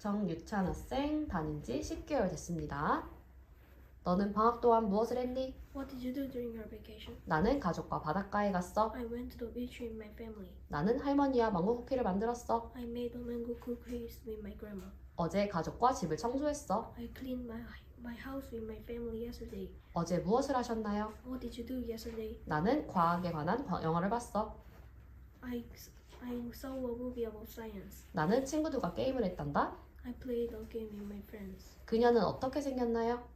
정유찬 학생 다닌 지 10개월 됐습니다. 너는 방학 동안 무엇을 했니? What did you do during your vacation? 나는 가족과 바닷가에 갔어. I went to the beach with my family. 나는 할머니와 망고 쿠키를 만들었어. I made the mango cookies with my grandma. 어제 가족과 집을 청소했어. I cleaned my my house with my family yesterday. 어제 무엇을 하셨나요? What did you do yesterday? 나는 과학에 관한 과- 영화를 봤어. I I saw a movie about science. 나는 친구들과 게임을 했단다. I played a game with my friends. 그녀는 어떻게 생겼나요?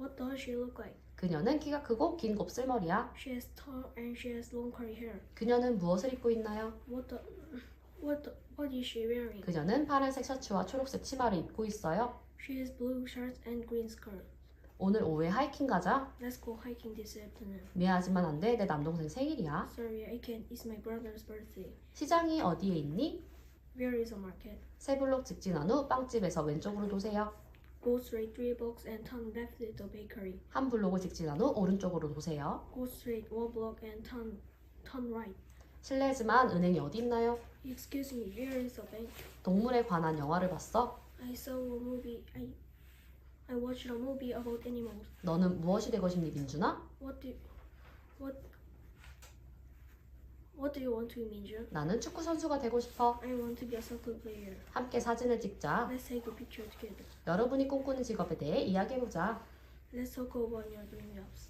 What does she look like? 그녀는 키가 크고 긴 곱슬머리야. She is tall and she has long curly hair. 그녀는 무엇을 입고 있나요? What the, what the, what is she wearing? 그녀는 파란색 셔츠와 초록색 치마를 입고 있어요. She has blue shirt and green skirt. 오늘 오후에 하이킹 가자. Let's go hiking this afternoon. 미안하지만 안 돼. 내 남동생 생일이야. Sorry, I can't. It's my brother's birthday. 시장이 어디에 있니? Where is a market? 세 블록 직진한 후 빵집에서 왼쪽으로 도세요. Go straight three blocks and turn left at the bakery. 한 블록을 직진한 후 오른쪽으로 도세요. Go straight one block and turn turn right. 실례지만 은행이 어디 있나요? Excuse me, where is the bank? 동물에 관한 영화를 봤어. I saw a movie. I I watched a movie about animals. 너는 무엇이 되고 싶니, 민준아? What do what What do you want to be, Minju? 나는 축구 선수가 되고 싶어. I want to be a soccer player. 함께 사진을 찍자. Let's take a picture together. 여러분이 꿈꾸는 직업에 대해 이야기해보자. Let's talk about your dream jobs.